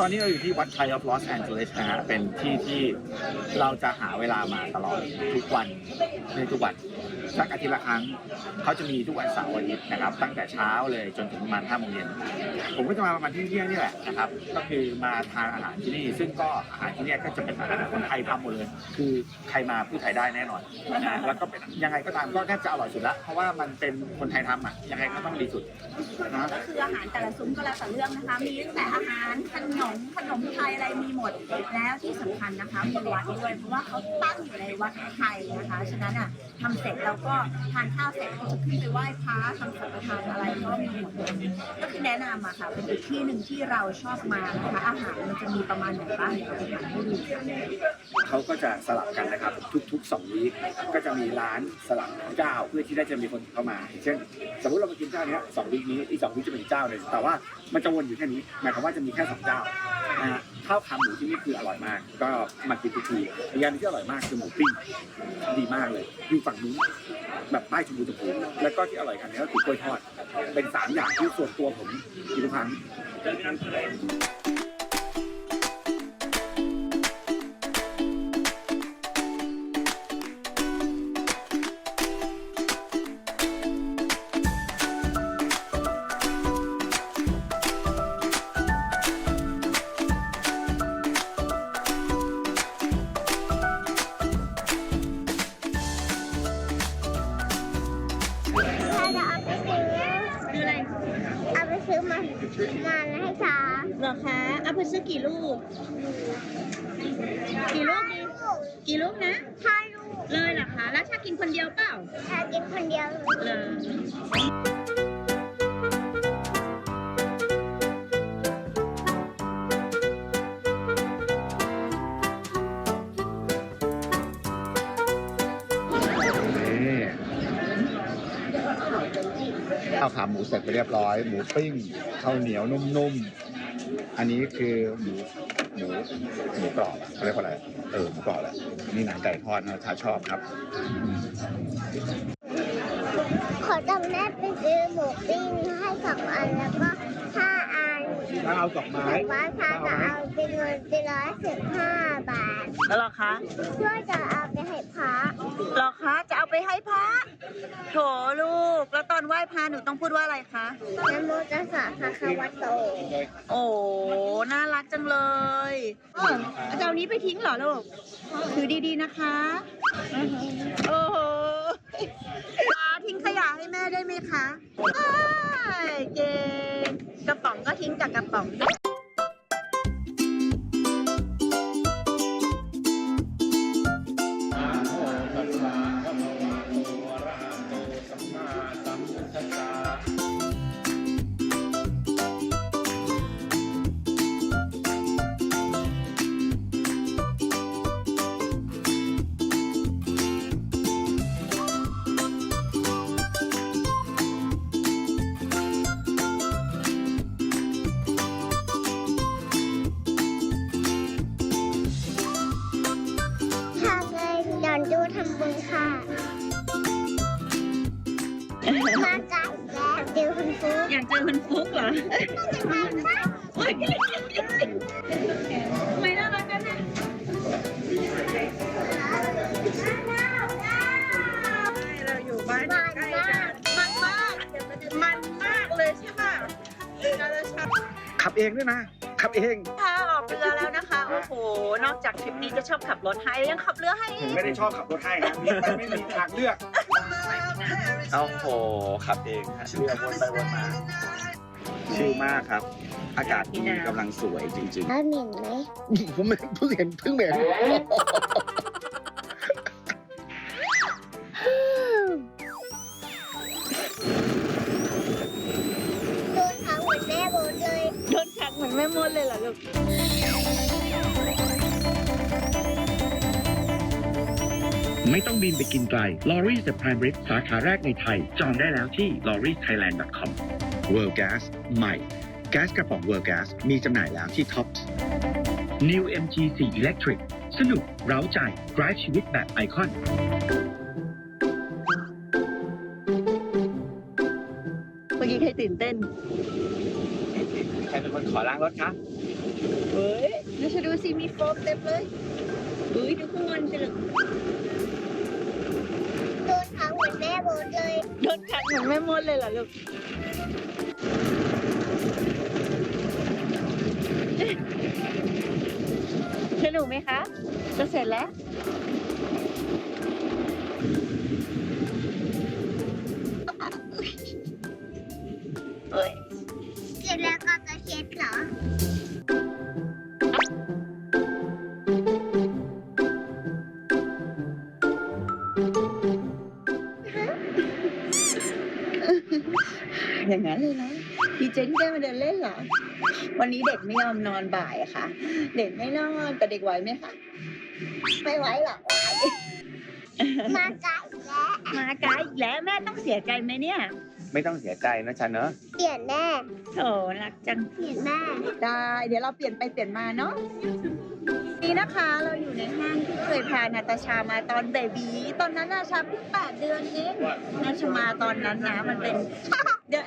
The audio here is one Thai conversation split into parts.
ตอนนี้เราอยู่ที่วัดไทยออฟลอสแอนเจลิสนะฮะเป็นที่ที่เราจะหาเวลามาตลอดทุกวันในทุกวัน สักอาทิตย์ละครั้งเขาจะมีทุกวันเสาร์อาทิตย์นะครับ ตั้งแต่เช้าเลยจนถึงประมาณ5โมงเย็นผมก็จะมาประมาณเที่ยงนี่แหละนะครับ ก็คือมาทานอาหารที่นี่ซึ่งก็อาหารที่นี่ก็จะเป็นอาหารคนไทยทำหมดเลย คือใครมาพูดไทยได้แน่นอนนะแล้วก็เป็นยังไงก็ตามก็แทบจะอร่อยสุดละเพราะว่ามันเป็นคนไทยทำอะยังไงก็ต้องดีสุดนะก็คืออาหารแต่ละซุ้มก็แล้วแต่เรื่องนะคะ มีตั้งแต่อาหารขนมขนมไทยอะไรมีหมดแล้วที่สำคัญนะคะมีวัดด้วยเพราะว่าเขาตั้งอยู่ในวัดไทยนะคะฉะนั้นอะทำเสร็จแล้วก็ทานข้าวเสร็จก็จะขึ้นไปไหว้พระทำสังฆทานอะไรก็มีหมดเลยก็คือแนะนำอะค่ะเป็นอีกที่หนึ่งที่เราชอบมานะคะอาหารมันจะมีประมาณไหนบ้างเดี๋ยวเราไปหาให้ดูเขาก็จะสลับกันนะครับ ทุกๆสองวีคก็จะมีร้านสลับเจ้าเพื่อที่ได้จะมีคนเข้ามาอย่างเช่น สมมติเราไปกินเจ้าเนี้ยสองวีคนี้อีกสองวีคจะเป็นเจ้าหนึ่งแต่ว่ามันจะวนอยู่แค่นี้หมายความว่าจะมีแค่สองเจ้า ข้าวขาหมูที่นี่คืออร่อยมาก ก็มากินทุกทีอีกอย่างหนึงที่อร่อยมากคือหมูปิ้งดีมากเลย อยู่ฝั่งนู้นแบบป้ายชมพูชมพูแล้วก็ที่อร่อยกันนี้ก็คือกล้วยทอด เป็นสามอย่างที่ส่วนตัวผมกินทุกครั้ง ซื้อมามาให้ช้าเหรอคะเอาไปซื้อกี่ลูก กี่ลูกดีกี่ลูกนะถ้าลูกเลยเหรอคะ แล้วชากินคนเดียวเปล่าถ้ากินคนเดียวเลย ข้าวขาหมูเสร็จไปเรียบร้อย หมูปิ้งข้าวเหนียวนุ่มๆ อันนี้คือหมูหมูหมูกรอบอะเขาเรียกว่าอะไร เออหมูกรอบแหละนี่หนังไก่ทอดนะชาชอบครับ ขอตังแม่ไปซื้อหมูปิ้งให้สองอันแล้วก็ ถ้าเอาดอกไม้แต่ว่าถ้าจะเอาเป็นเงินเป็นร้อยสิบห้าบาทแล้วเหรอคะเพื่อจะเอาไปให้พระเหรอคะจะเอาไปให้พระโถลูก แล้วตอนไหว้พระหนูต้องพูดว่าอะไรคะนะโมตัสสะภะคะวะโต โอ้น่ารักจังเลยเออจะเอานี้ไปทิ้งเหรอลูกถือดีๆนะคะโอ้โหอาทิ้งขยะให้แม่ได้ไหมคะอ้ายเก่ง กระป๋องก็ทิ้งจากกระป๋อง ขับเองด้วยนะ ขับเองพาออกเรือแล้วนะคะ โอ้โห นอกจากทริปนี้จะชอบขับรถให้ยังขับเรือให้ผมไม่ได้ชอบขับรถให้นะมันไม่มีทางเลือกเอาโห ขับเองฮะเรือวนไปวนมา ชิลมากครับ อากาศที่นี่กำลังสวยจริงแล้วหมิ่นไหมๆผมเพิ่งเห็นเพิ่งเห็น บินไปกินไกล l o r i s The Prime Rib สาขาแรกในไทย จองได้แล้วที่ l o r i s t h a i l a n d c o m World Gas ใหม่แก๊สกระป๋อง World Gas มีจำหน่ายแล้วที่ Tops New MG4 Electric สนุก เร้าใจ drive ชีวิตแบบไอคอนเมื่อกี้ใครตื่นเต้น ใครเป็นคนขอล้างรถคะเฮ้ยน่าจะดูสิมีโฟมเต็มเลยเฮ้ยดูข้างบนสิลูกโดนขังเห มือนแม่โบทเลย โดนขัดเหมือนแม่มดเลยเหรอลูก สนุกไหมคะ จะเสร็จแล้วเฮ้ยเสร็จแล้วก็จะเช็ดเหรอ นั้นเลยนะพี่เจนได้มาเดินเล่นเหรอ วันนี้เด็กไม่ยอมนอนบ่ายอะค่ะ เด็กไม่นอนแต่เด็กไหวไหมคะไม่ไหวหรอกมาไกลแล้วมาไกลอีกแล้วแม่ต้องเสียใจไหมเนี่ย ไม่ต้องเสียใจนะฉันเนอะเปลี่ยนแม่โอ้รักจังเปลี่ยนแม่ได้ เดี๋ยวเราเปลี่ยนไปเปลี่ยนมาเนาะ นี่นะคะเราอยู่ในห้างที่เคยพานาตาชามาตอนเบบีตอนนั้นนาชาเพิ่งแปดเดือนเองนาชามาตอนนั้นนะมันเป็นเดือน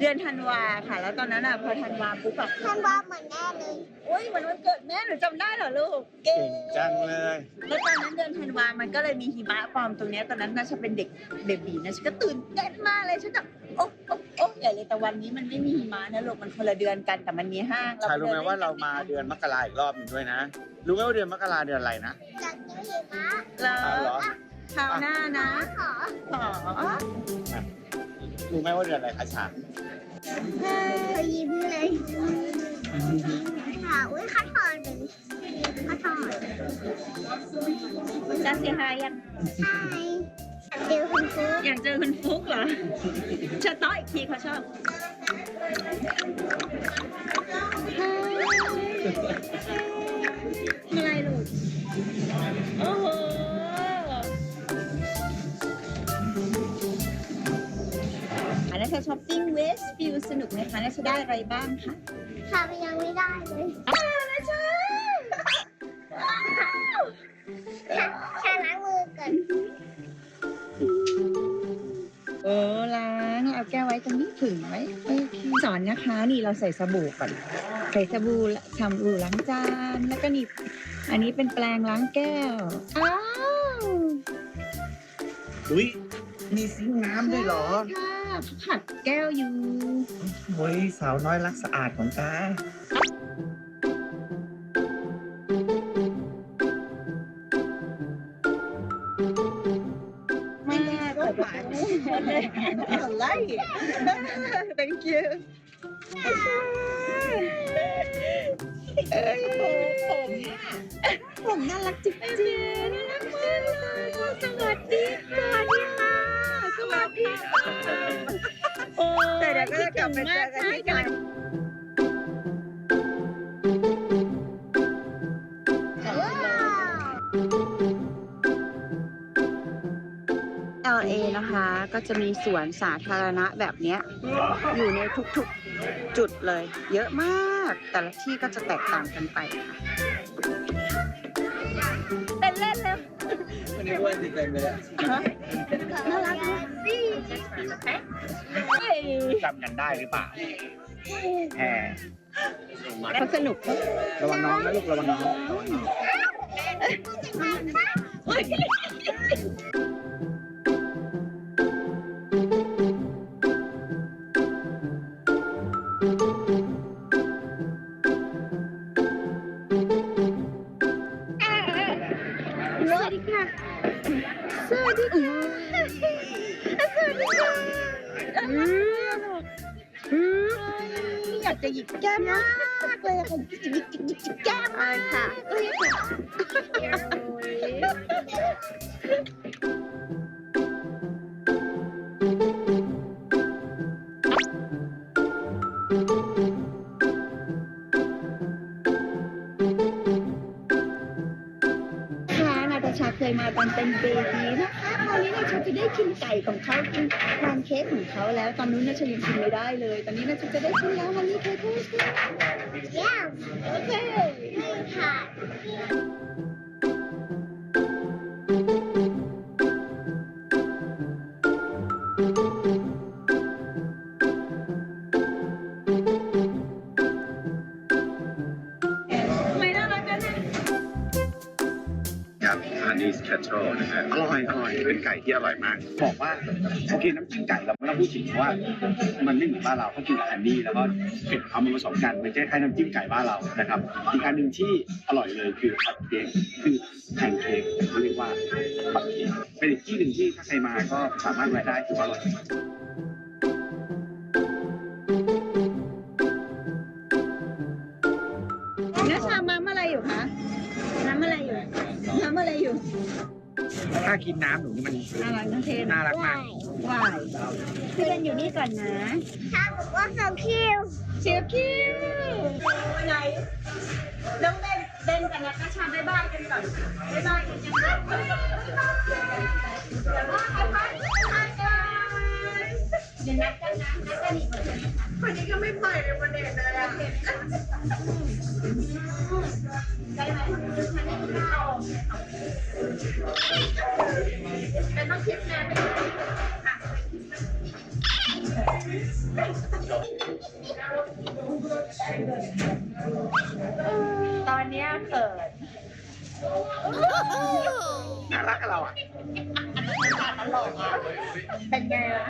เดือนธันวาค่ะ แล้วตอนนั้นอะพอธันวาปุ๊บแบบท่านว่าเหมือนแม่เลยโอ้ยวันวันเกิดแม่หนูจำได้เหรอลูกเก่เก่งงจังเลยแล้วตอนนั้นเดือนธันวามันก็เลยมีหิมะปลอมตรงเนี้ยตอนนั้นนาชาเป็นเด็กเบบีนะฉันก็ตื่นเต้นมากเลยฉันแบบ โอ๊ะโอ๊ะโอ๊ะใหญ่เลยแต่วันนี้มันไม่มีหิมะนะลูกมันคนละเดือนกันแต่มันมีห้างชายรู้ไหมปดินว่าล่นเรามาเดือนมกราอีกรอบหนึ่งด้วยนะ รู้ไหมว่าเดือนมกราเดือนอะไรนะจากกินหิมะเหรออ้าวเหรอคราวหน้านะขอขอรู้ไหมว่าเดือนอะไรคะชาเออยิ้มเลยค่ะอุ้ยข้าถอนหนึ่งข้าถอนจะเสียหายยังใช่ เดี๋ยวคุณครูอยากเจอคุณฟุกเหรอชะต้ออีกทีเขาชอบ อะไรลูกโอ้โห อันนั้นช้อปปิ้งเวสฟิลสนุกไหมคะน่าจะได้อะไรบ้างคะทำยังไม่ได้เลยอ้ เราใส่สบู่ก่อน ใส่สบู่ทำบู่ล้างจาน แล้วก็นี่ อันนี้เป็นแปรงล้างแก้ว อ้าว อุ้ยมีซิงค์น้ำด้วยเหรอค่ะขัดแก้วอยู่ โอ้ยสาวน้อยรักสะอาดของตาแม่ก็หวานอะไร thank you เอ้ยผมผมน่ารักจริงๆน่ารักมากเลยสวัสดีค่ะสวัสดีค่ะสวัสดีค่ะโอ้แต่เดี๋ยวก็จะกลับไปเจอกันที่กัน LA นะคะ ก็จะมีสวนสาธารณะแบบนี้อยู่ในทุกๆจุดเลย เยอะมาก แต่ละที่ก็จะแตกต่างกันไปค่ะเป็นเล่นเลยวันนี้วันที่เต็มเลยน่ารักมากเฮ้ยจำกันได้หรือเปล่าแหมเขาสนุกระวังน้องนะลูกระวังน้อง จิกแก้มากเลยค่ะจิกจิกจิกแก้มากค่ะนาตาชาเคยมาตอนเป็นเบบีนะคะคราวนี้นาตาชาจะได้กินไก่ของเขากิน เค้กของเขาแล้ว ตอนนู้นนาชายังกินไม่ได้เลย ตอนนี้นาชาจะได้กินแล้วฮันนี่เค้กค่ะ Yes โอเคค่ะทำ ฮันนี่แคทเทิลนะฮะอร่อยอร่อยเป็นไก่ที่อร่อยมาก บอกว่าโอเคน้ำจิ้มไก่เราไม่ต้องพูดถึงเพราะว่า มันไม่เหมือนบ้านเราเขากินกับฮันนี่แล้วก็เผ็ดเอามาผสมกันมันจะคล้ายน้ำจิ้มไก่บ้านเรานะครับอีกอันหนึ่งที่อร่อยเลยคือผัดเค้กคือแพนเค้กเขาเรียกว่าผัดเค้กเป็นอีกที่หนึ่งที่ถ้าใครมาก็สามารถแวะได้ถือว่าอร่อย ถ้ากินน้ำหนูนี่มันน่ารักนะเทนน่ารักมากวายพี่เบนอยู่นี่ก่อนนะถ้าบอกว่าสองคิวเชียร์คิวไหนน้องเบนเบนกับนัทชาบ๊ายบายกันก่อนบ๊ายบายกันยังไง เดี๋ยวว่ากันไปเดี๋ยวนัดกันนะนัดกันอีกเหมือนกันคนนี้ก็ไม่ปล่อยเลยวันเด็กเลยอะได้ไหมเป็นต้องคิดแน่เป็นตอนเนี้ยเขินน่ารักกับเราอะ ตลกอะเป็นไงล่ะ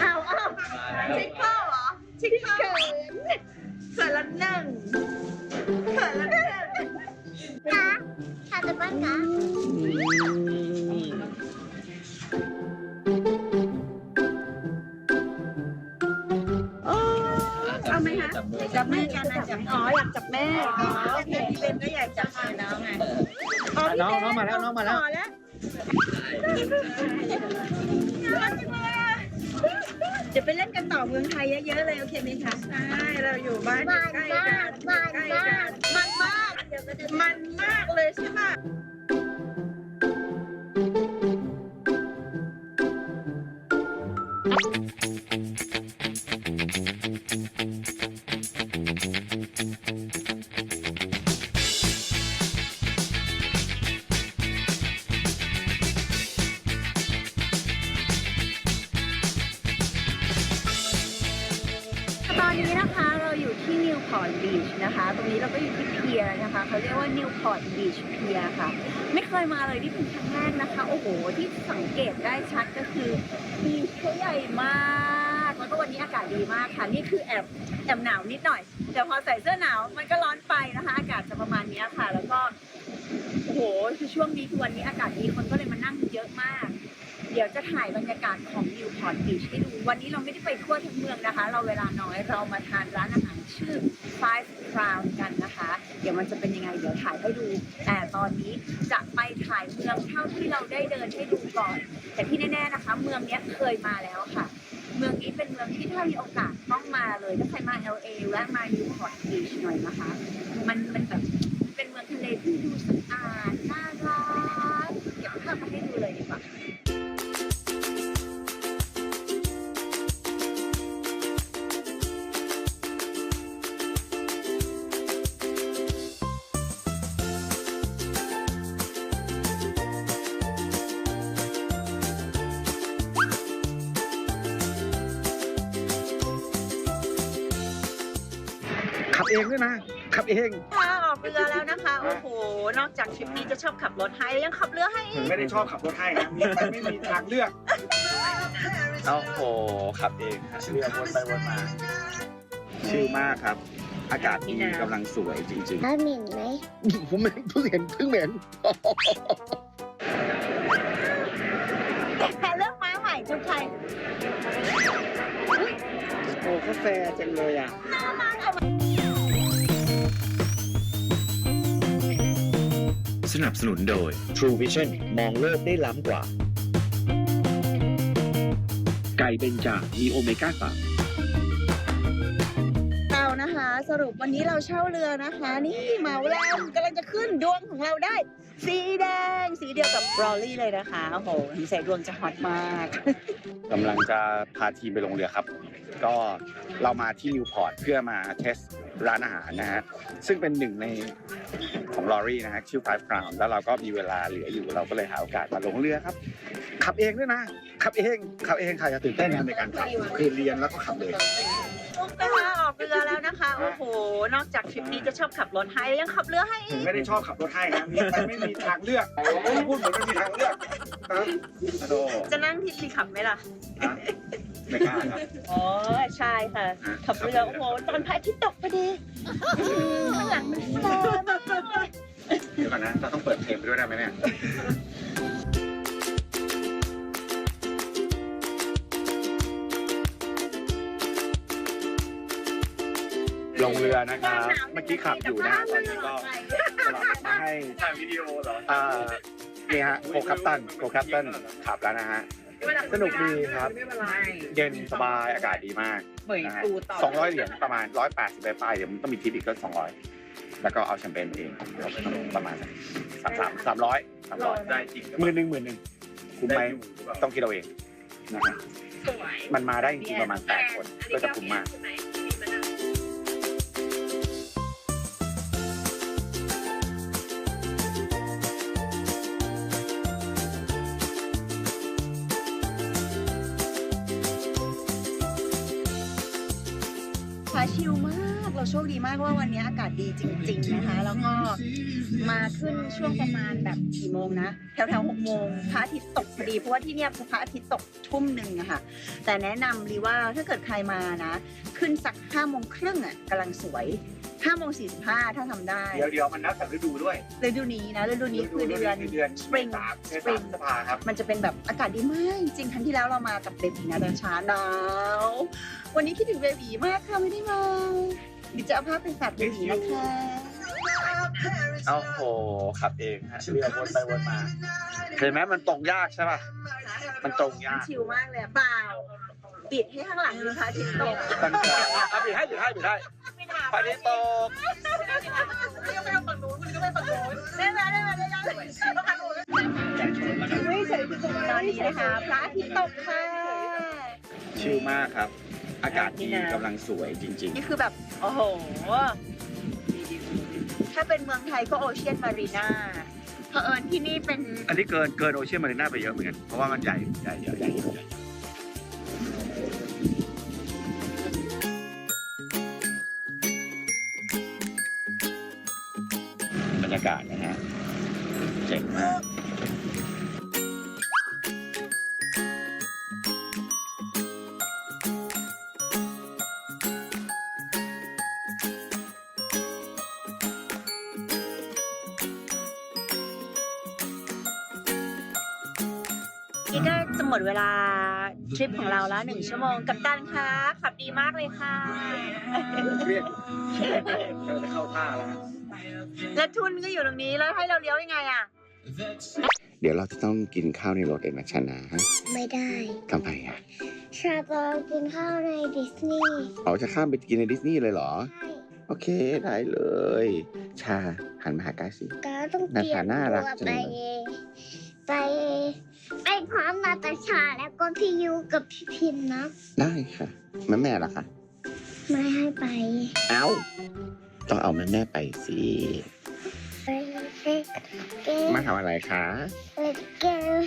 เอาเอาชิคเกิลเหรอชิคเกิลเขิ มาแล้วน้องมาแล้วอ๋อแล้วน่ารักจังเลยอะเดี๋ยวไปเล่นกันต่อเมืองไทยเยอะๆเลย โอเคไหมคะ ใช่ เราอยู่บ้านหวานมากหวาน อร์ตบีชนะคะ ตรงนี้เราก็อยู่ที่เพียนะคะเขาเรียกว่านิวพอร์ตบีชเพียค่ะ ไม่เคยมาเลยที่เป็นครั้งแรกนะคะ โอ้โห ที่สังเกตได้ชัดก็คือบีชเขาใหญ่มากแล้วก็วันนี้อากาศดีมากค่ะ นี่คือแอบแอบหนาวนิดหน่อย แต่พอใส่เสื้อหนาวมันก็ร้อนไปนะคะ อากาศจะประมาณนี้ค่ะ แล้วก็โอ้โหคือช่วงนี้คือวันนี้อากาศดีคนก็เลยมานั่งเยอะมาก เดี๋ยวจะถ่ายบรรยากาศของนิวพอร์ตบีชให้ดู วันนี้เราไม่ได้ไปทั่วทั้งเมืองนะคะ เราเวลาน้อยเรามาทานร้านอาหารชื่อ Five Crown กันนะคะ เดี๋ยวมันจะเป็นยังไงเดี๋ยวถ่ายให้ดู แต่ตอนนี้จะไปถ่ายเมืองเท่าที่เราได้เดินให้ดูก่อน แต่ที่แน่ๆนะคะ เมืองนี้เคยมาแล้วค่ะ เมืองนี้เป็นเมืองที่ถ้ามีโอกาสต้องมาเลยถ้าใครมา LA แวะมา Newport Beach หน่อยนะคะ มันมันแบบเป็นเมืองทะเลที่ดูสะอาดน่า เองด้วยนะ ขับเอง ค่ะออกเรือแล้วนะคะ โอ้โห นอกจากทริปนี้จะชอบขับรถให้ยังขับเรือให้อีกไม่ได้ชอบขับรถให้นะมันไม่มีทางเลือกโอ้โหขับเองฮะเรือวนไปวนมา ชิลมากครับ อากาศดีกำลังสวยจริงแล้วเหม็นไหมๆ ผมเพิ่งเห็นเพิ่งเห็น แต่เรื่องม้าใหม่จุ๊บใครโอ้กาแฟจังเลยอะ สนับสนุนโดย True Vision มองโลกได้ล้ำกว่า ไก่เบญจามีโอเมก้า3 รุปวันนี้เราเช่าเรือนะคะ นี่เหมาแล้วกำลังจะขึ้นดวงของเราได้ สีแดง สีเดียวกับรอลลี่เลยนะคะโอ้โหสงสัยดวงจะฮอตมาก กำลังจะพาทีมไปลงเรือครับ ก็เรามาที่นิวพอร์ตเพื่อมาเทสร้านอาหารนะฮะ ซึ่งเป็นหนึ่งในของลอรี่นะฮะชื่อ Five Crown แล้วเราก็มีเวลาเหลืออยู่เราก็เลยหาโอกาสมาลงเรือครับ ขับเองด้วยนะ ขับเอง ขับเองค่ะจะตื่นเต้นนะในการขับคือเรียนแล้วก็ขับเลย ปุ๊บนะคะออกเรือแล้วนะคะ โอ้โห นอกจากทริปนี้จะชอบขับรถให้แล้วยังขับเรือให้อีกไม่ได้ชอบขับรถให้นะมีมันไม่มีทางเลือกพูดเหมือนไม่มีทางเลือกนะอะโดจะนั่งที่ทีขับไหมล่ะนะไม่กล้าครับ อ๋อ ใช่ค่ะ ขับเรือ โอ้โห ตอนพระอาทิตย์ตกพอดีข้างหลังมันแซ่มากเลย เดี๋ยวก่อนนะเราต้องเปิดเพลงไปด้วยได้ไหมเนี่ย ลงเรือนะครับ เมื่อกี้ขับอยู่นะฮะตอนนี้ก็สลับมาให้ถ่ายวิดีโอเหรออ่านี่ฮะโคคัปตันโคคัปตันขับแล้วนะฮะ สนุกดีครับ เย็นสบายอากาศดีมากนะฮะสองร้อยเหรียญประมาณร้อยแปดสิบไปป้ายเดี๋ยวมันต้องมีทิปอีกก็สองร้อยแล้วก็เอาแชมเปญมาเองประมาณสามสามสามร้อยสามร้อยได้จริงหมื่นหนึ่งหมื่นหนึ่งคุ้มไหมต้องคิดเอาเองนะฮะมันมาได้จริงๆประมาณแปดคนก็จะคุ้มมาก้าชิลมากเราโชคดีมากว่าวันนี้อากาศดีจริง ๆ นะคะ แล้วก็มาขึ้นช่วงประมาณแบบกี่โมงนะแถวๆหกโมงพระอาทิตย์ตกพอดีเพราะว่าที่เนี่ยพระอาทิตย์ตกทุ่มหนึ่งอะค่ะ แต่แนะนำรีว่าถ้าเกิดใครมานะ ขึ้นสักห้าโมงครึ่งอะกำลังสวย ห้าโมงสี่สิบห้าถ้าทำได้เดี๋ยวเดี๋ยวมันนับแต่ฤดูด้วยฤดูนี้นะฤดูนี้คือเดือน เดือน Spring สามเม Spring ษาพฤษภาครับ มันจะเป็นแบบอากาศดีมาก จริงๆครั้งที่แล้วเรามากับเบบีนะเดินช้าหนาววันนี้คิดถึงเบบีมากค่ะไม่ได้มาดิจะเอาภาพไปฝากเบบีนะคะเอ้าโหขับเองฮะเรือวนไปวนมาเห็นไหมมันตรงยากใช่ป่ะมันตรงมัยานกชิลมากเลยอะเปล่าปิดให้ข้างหลังดูพระอาทิตย์ตกตั้งใจอะปิดให้ปิดให้ ปิดให้พระอาทิตย์ตกได้ไหมได้ไหมได้ไหมไม่ใส่ตอนนี้นะคะพระอาทิตย์ตกค่ะชิลมากครับ อากาศดีกำลังสวยจริง นี่คือแบบ โอ้โห ถ้าเป็นเมืองไทยก็โอเชียนมารีนาเผอิญที่นี่เป็น ๆ อันนี้เกินเกินโอเชียนมารีน่าไปเยอะเหมือนกัน เพราะว่ามันใหญ่ใหญ่ใหญ่ใหญ่ บรรยากาศนะฮะเจ๋งมากนี่ก็จะหมดเวลาทริปของเราแล้วหนึ่งชั่วโมงกับตันคะขับดีมากเลยค่ะ เครียดเราจะเข้าท่าแล้ว และทุนก็อยู่ตรงนี้แล้วให้เราเลี้ยวยังไงอะ เดี๋ยวเราจะต้องกินข้าวในรถเองนะชนะไม่ได้ทำไมอะชาก็กินข้าวในดิสนีย์อ๋อจะข้ามไปกินในดิสนีย์เลยเหรอใช่โอเคได้เลย ชาหันมาหากายสิก็ต้องเตรียมน่าตัรักวจังไปเลยไปไปพร้อมนาตาชาแล้วก็พี่ยูกับพี่พิมพ์นะ ได้ค่ะแม่แม่ล่ะคะไม่ให้ไป เอา ต้องเอาแม่แม่ไปสิไปเล่นเกมมาทำอะไรคะเล่นเกม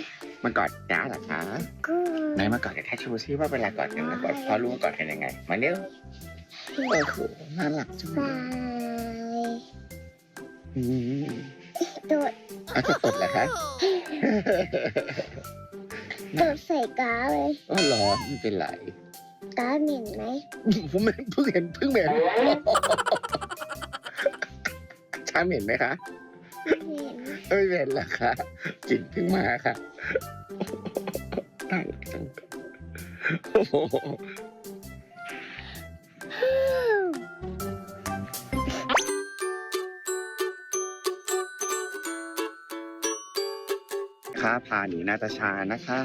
มากอดจ้าเหรอคะกูไหนมากอดกับแท็กชูซิว่าเวลากอดกันนะกอดพ่อลูกกอดกันยังไง มาเร็วโอ้โหน่ารักจังเลบายยอืมโดดอาจจะตดเหรอคะโดดใส่กาเลยอ๋อเหรอไม่เป็นไรกาเหม็นไหมผมไม่เพิ่งเห็นเพิ่งเห็น ชาเห็นไหมคะเหม็นเอ้ยเห็นเหรอคะกลิ่นเพิ่งมาค่ะน่ารักจังโอ้โหค้าพาหนูนาตาชานะคะ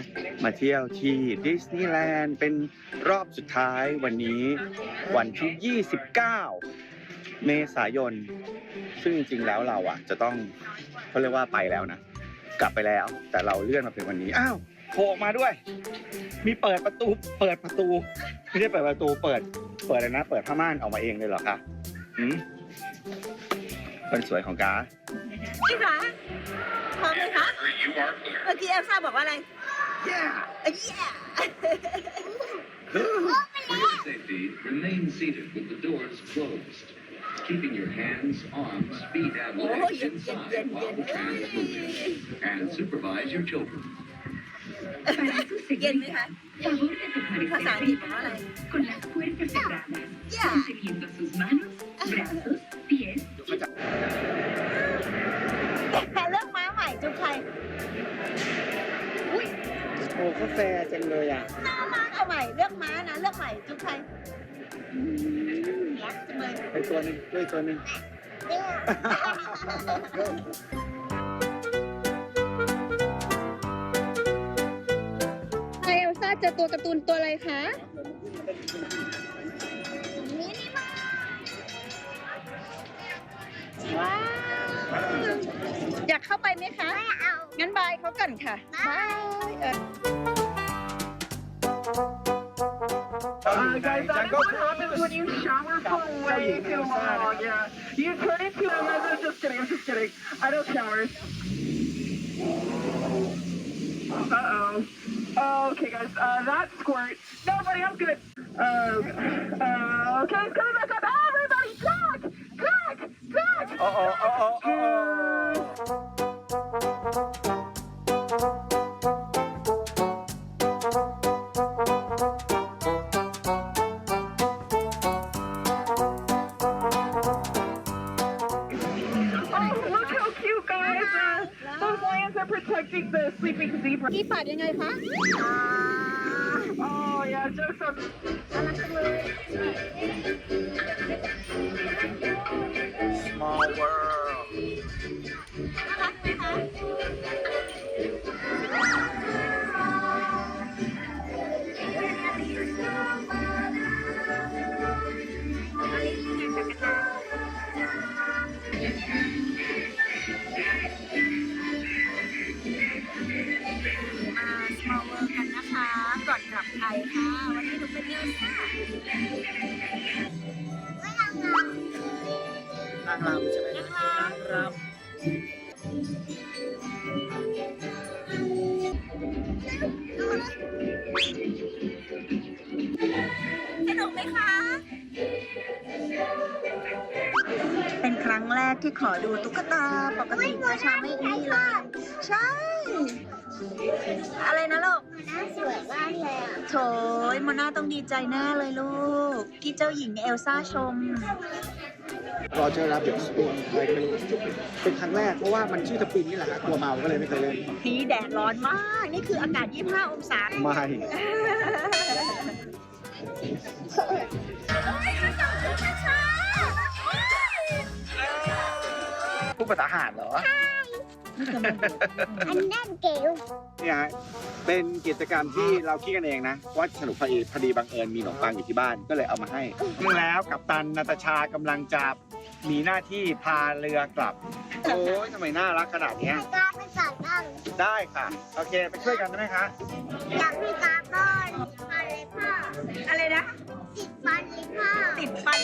มาเที่ยวที่ดิสนีย์แลนด์เป็นรอบสุดท้ายวันนี้วันที่ 29 เมษายน ซึ่งจริงๆแล้วเราอะ จะต้องเขาเรียกว่าไปแล้วนะกลับไปแล้ว แต่เราเลื่อนมาเป็นวันนี้อ้าวโผล่ออกมาด้วย มีเปิดประตู เปิดประตู ไม่ได้เปิดประตูเปิด เปิดอะไรนะ เปิดผ้าม่านออกมาเองเลยเหรอคะอืมคนสวยของกาพี่คะพร้อมไหมคะเมื่อกี้เอลซ่าบอกว่าอะไรเย้เย้ For your safety, remain seated with the doors closed, keeping your hands, arms, feet, and Oh, legs yen, yen, inside yen, while yen. the tram is moving. And supervise your children. เย็นไหมคะ Favor de tomar ภาษาอังกฤษบอกว่าอะไร con las puertas cerradas, Yeah. conteniendo sus manos, brazos, pies แค่เลือกม้าใหม่จุ๊บใคร โอ้กาแฟจังเลยอ่ะ หน้าม้าเอาใหม่ เลือกม้านะ เลือกใหม่จุ๊บใครอืมรักจัง เป็นตัวหนึ่งด้วยตัวหนึ่งเนี่ยเอลซ่าเจอตัวการ์ตูนตัวอะไรคะ มินิมาว้าว อยากเข้าไปไหมคะ ไม่เอางั้นบายเขาก่อนค่ะ บาย เออ Uh, guys, that is what happens when you shower for way too long. Yeah, you turn into. I'm just kidding. I'm just kidding. I don't shower. Uh oh. Okay, guys. Uh, that squirt. No, buddy, I'm good. Uh, um, uh, okay, it's coming back up. Everybody, duck, duck, duck. Uh oh. Uh oh. ยังไงคะ อดูตุ๊กตาปกตินาชาไม่มีเลยใช่ อะไรนะลูกน่าสวยมากเลยอะโถยโมนาต้องดีใจแน่เลยลูก ที่เจ้าหญิงเอลซ่าชม รอเจอรับเดี๋ยวสปูนอะไรก็ไม่รู้เป็นครั้งแรกเพราะว่ามันชื่อตะปินนี่แหละฮะกลัวเมาก็เลยไม่เคยเล่นนี่แดดร้อนมาก นี่คืออากาศ 25 องศา ไม่ ดภาษาหาดเหรอ อันนั้นเก๋วเนี่ยฮะเป็นกิจกรรมที่เราคิดกันเองนะ ว่าสนุกพอดีพอดีบังเอิญมีขนมปังอยู่ที่บ้านก็เลยเอามาให้ซึ่งแล้วกับตันนาตาชากำลังจะมีหน้าที่พาเรือกลับ โอ้ยทำไมน่ารักขนาดเนี้ยให้กาไปสอนบ้างได้ค่ะ โอเคไปช่วยกันได้ไหมคะ อยากให้กาบ้อนอะไรพ่ออะไรนะ ติดฟัน